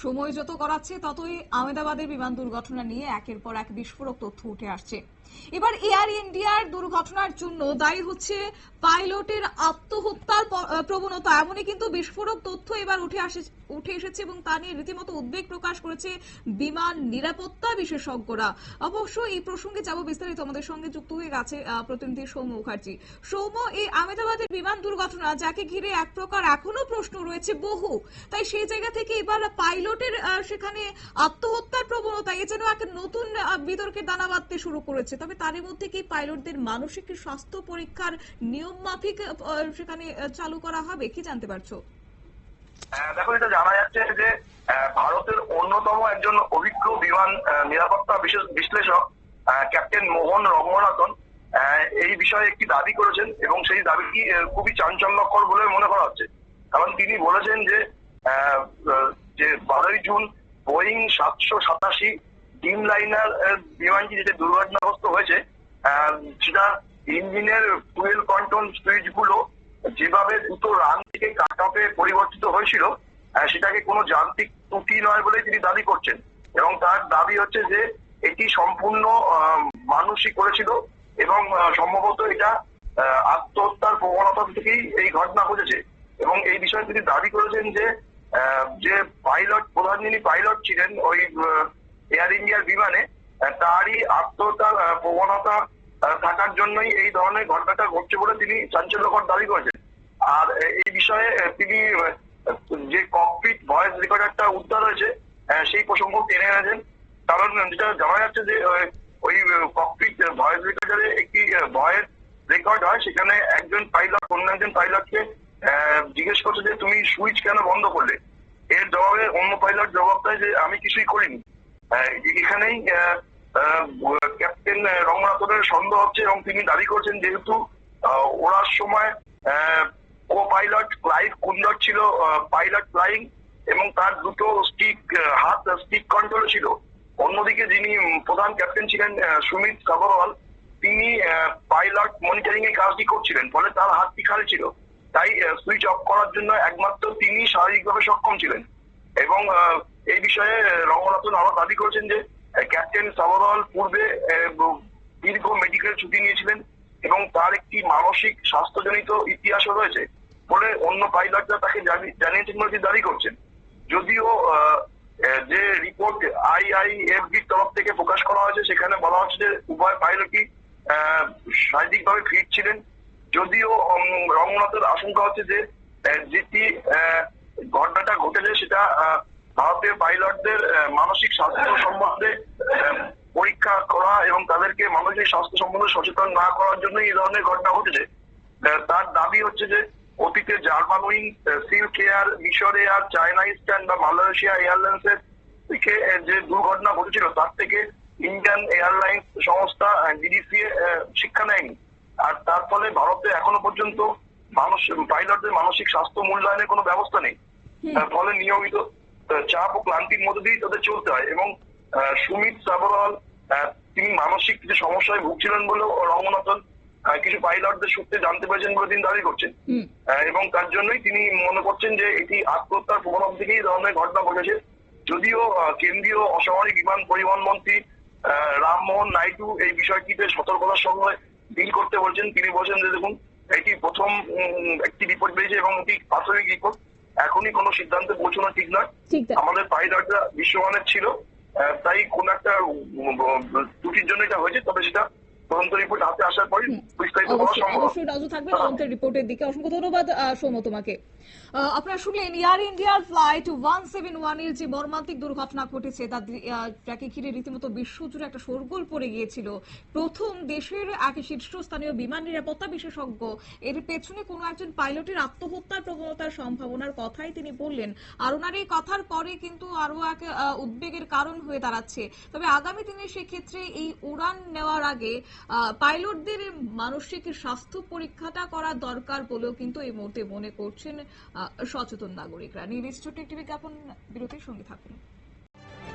সময় যত করাচ্ছে ততই আহমেদাবাদের বিমান দুর্ঘটনা নিয়ে একের পর এক বিস্ফোরক তথ্য উঠে আসছে। এবার এয়ার ইন্ডিয়ার দুর্ঘটনার জন্য দায়ী হচ্ছে পাইলটের আত্মহত্যার প্রবণতা। এমনই কিন্তু বিস্ফোরক তথ্য এবার উঠে আসে উঠে এসেছে এবং তা নিয়ে রীতিমতো উদ্বেগ প্রকাশ করেছে বিমান নিরাপত্তা বিশেষজ্ঞরা। অবশ্য এই প্রসঙ্গে যাব বিস্তারিত। আমাদের সঙ্গে যুক্ত হয়ে গেছে প্রতিনিধি সৌম্য মুখার্জি। সৌম্য, এই আহমেদাবাদের বিমান দুর্ঘটনা, যাকে ঘিরে এক প্রকার এখনও প্রশ্ন রয়েছে বহু। তাই সেই জায়গা থেকে এবার পাইলটের সেখানে আত্মহত্যার প্রবণতা, এ যেন এক নতুন বিতর্কের দানা বাঁধতে শুরু করেছে। তবে তারই মধ্যে কি পাইলটদের মানসিক স্বাস্থ্য পরীক্ষার নিয়ম মাফিক সেখানে চালু করা হবে? কি জানতে পারছ? আহ, দেখো এটা জানা যাচ্ছে যে ভারতের অন্যতম একজন অভিজ্ঞ বিমান নিরাপত্তা বিশেষ বিশ্লেষক ক্যাপ্টেন মোহন রঙ্গনাথন আহ, এই বিষয়ে একটি দাবি করেছেন এবং সেই দাবিটি খুবই চাঞ্চল্যকর বলে মনে করা হচ্ছে। কারণ তিনি বলেছেন যে যে বারোই জুন বোয়িং সাতশো সাতাশি ডিম লাইনার বিমানটি যেটা দুর্ঘটনাগ্রস্ত হয়েছে সেটা ইঞ্জিনের ফুয়েল কন্ট্রোল সুইচগুলো যেভাবে দ্রুত রান থেকে কাট অফে পরিবর্তিত হয়েছিল সেটাকে কোনো যান্ত্রিক ত্রুটি নয় বলে তিনি দাবি করছেন। এবং তার দাবি হচ্ছে যে এটি সম্পূর্ণ মানুষই করেছিল এবং সম্ভবত এটা আত্মহত্যার প্রবণতা থেকেই এই ঘটনা ঘটেছে। এবং এই বিষয়ে তিনি দাবি করেছেন যে যে পাইলট প্রধান যিনি পাইলট ছিলেন, ওই এয়ার ইন্ডিয়ার বিমানে তারই আত্মহত্যার প্রবণতা থাকার জন্যই এই ধরনের ঘটনাটা ঘটছে বলে তিনি চাঞ্চল্যকর দাবি করেছেন। আর এই বিষয়ে তিনি যে ককপিট ভয়েস রেকর্ডারটা উদ্ধার হয়েছে সেই প্রসঙ্গ টেনে এনেছেন কারণ, যেটা জানা যাচ্ছে যে ওই ককপিট ভয়েস রেকর্ডারে একটি ভয়েস রেকর্ড হয়, সেখানে একজন পাইলট অন্য একজন পাইলটকে জিজ্ঞেস করছে যে, তুমি সুইচ কেন বন্ধ করলে? এর জবাবে অন্য পাইলট জবাব দেয় যে, আমি কিছুই করিনি। এখানেই আহ, আহ, ক্যাপ্টেন রঙ্গনাথনের সন্দেহ হচ্ছে এবং তিনি দাবি করছেন যেহেতু ওড়ার সময় কো পাইলট ক্লাইভ কুন্দর ছিল পাইলট ফ্লাইং এবং তার দুটো স্টিক হাত স্টিক কন্ট্রোল ছিল। অন্যদিকে যিনি প্রধান ক্যাপ্টেন ছিলেন সুমিত সাগরওয়াল তিনি পাইলট মনিটরিং এর কাজটি করছিলেন ফলে তার হাতটি খালি ছিল। তাই সুইচ অফ করার জন্য একমাত্র তিনি শারীরিকভাবে সক্ষম ছিলেন এবং এই বিষয়ে রঙ্গনাথন আরও দাবি করেছেন যে ক্যাপ্টেন সাবরওয়াল পূর্বে দীর্ঘ মেডিকেল ছুটি নিয়েছিলেন এবং তার একটি মানসিক স্বাস্থ্যজনিত ইতিহাসও রয়েছে। বলে অন্য পাইলটরা তাকে জানি- জানিয়েছেন বলে দাবি করছেন। যদিও যে রিপোর্ট আইআইএফবির তরফ থেকে প্রকাশ করা হয়েছে সেখানে বলা হচ্ছে যে উভয় পাইলটই শারীরিকভাবে ফিট ছিলেন। যদিও উম, রঙ্গনাথের আশঙ্কা হচ্ছে যে যেটি ঘটনাটা ঘটেছে সেটা আহ, পাইলটদের মানসিক স্বাস্থ্য সম্বন্ধে পরীক্ষা করা এবং তাদেরকে মানসিক স্বাস্থ্য সম্বন্ধে সচেতন না করার জন্য এই ধরনের ঘটনা ঘটেছে। তার দাবি হচ্ছে যে অতীতে জার্মান উইং সিল্ক এয়ার মিশর এয়ার চায়না ইস্টার্ন বা মালয়েশিয়া এয়ারলাইন্সের থেকে আহ, যে দুর্ঘটনা ঘটেছিল তার থেকে ইন্ডিয়ান এয়ারলাইন্স সংস্থা ডিডিসি শিক্ষা নেয়নি। আর তার ফলে ভারতে এখনও পর্যন্ত মানুষ পাইলটদের মানসিক স্বাস্থ্য মূল্যায়নের কোনো ব্যবস্থা নেই। ফলে নিয়মিত চাপ ও ক্লান্তির মধ্যে দিয়েই তাদের চলতে হয় এবং সুমিত সাবরওয়াল আহ, তিনি মানসিক কিছু সমস্যায় ভুগছিলেন বলেও রঙ্গনাথন কিছু পাইলটদের সূত্রে জানতে পেরেছেন বলে তিনি দাবি করছেন। এবং তার জন্যই তিনি মনে করছেন যে এটি আত্মহত্যার প্রবণতা থেকেই এই ধরনের ঘটনা ঘটেছে। যদিও কেন্দ্রীয় অসামরিক বিমান পরিবহন মন্ত্রী আহ, রামমোহন নাইডু এই বিষয়টিতে সতর্কতার সঙ্গে ডিল করতে বলছেন। তিনি বলছেন যে দেখুন এটি প্রথম একটি রিপোর্ট পেয়েছে এবং এটি প্রাথমিক রিপোর্ট। এখনই কোনো সিদ্ধান্তে পৌঁছানো ঠিক না আমাদের পাইলটরা বিশ্বমানের ছিল তাই কোন একটা ত্রুটির জন্য এটা হয়েছে তবে সেটা তদন্ত রিপোর্ট হাতে আসার পরই বিস্তারিত অবশ্যই সম্ভব। অবশ্যই নজর থাকবে তদন্তের রিপোর্টের দিকে। অসংখ্য ধন্যবাদ আহ, তোমাকে। আপনারা শুনলেন এয়ার ইন্ডিয়ার ফ্লাইট ওয়ান সেভেন ওয়ানের যে মর্মান্তিক দুর্ঘটনা ঘটেছে যাকে ঘিরে রীতিমতো বিশ্বজুড়ে একটা শোরগোল পড়ে গিয়েছিল। প্রথম দেশের এক শীর্ষস্থানীয় বিমান নিরাপত্তা বিশেষজ্ঞ এর পেছনে কোনো একজন পাইলটের আত্মহত্যার প্রবণতার সম্ভাবনার কথাই তিনি বললেন। আর ওনার এই কথার পরে কিন্তু আরও এক উদ্বেগের কারণ হয়ে দাঁড়াচ্ছে। তবে আগামী দিনে সেক্ষেত্রে এই উড়ান নেওয়ার আগে পাইলটদের মানসিক স্বাস্থ্য পরীক্ষাটা করা দরকার বলেও কিন্তু এই মুহূর্তে মনে করছেন সচেতন নাগরিকরা। নির্দিষ্ট একটি বিজ্ঞাপন বিরতির সঙ্গে থাকুন।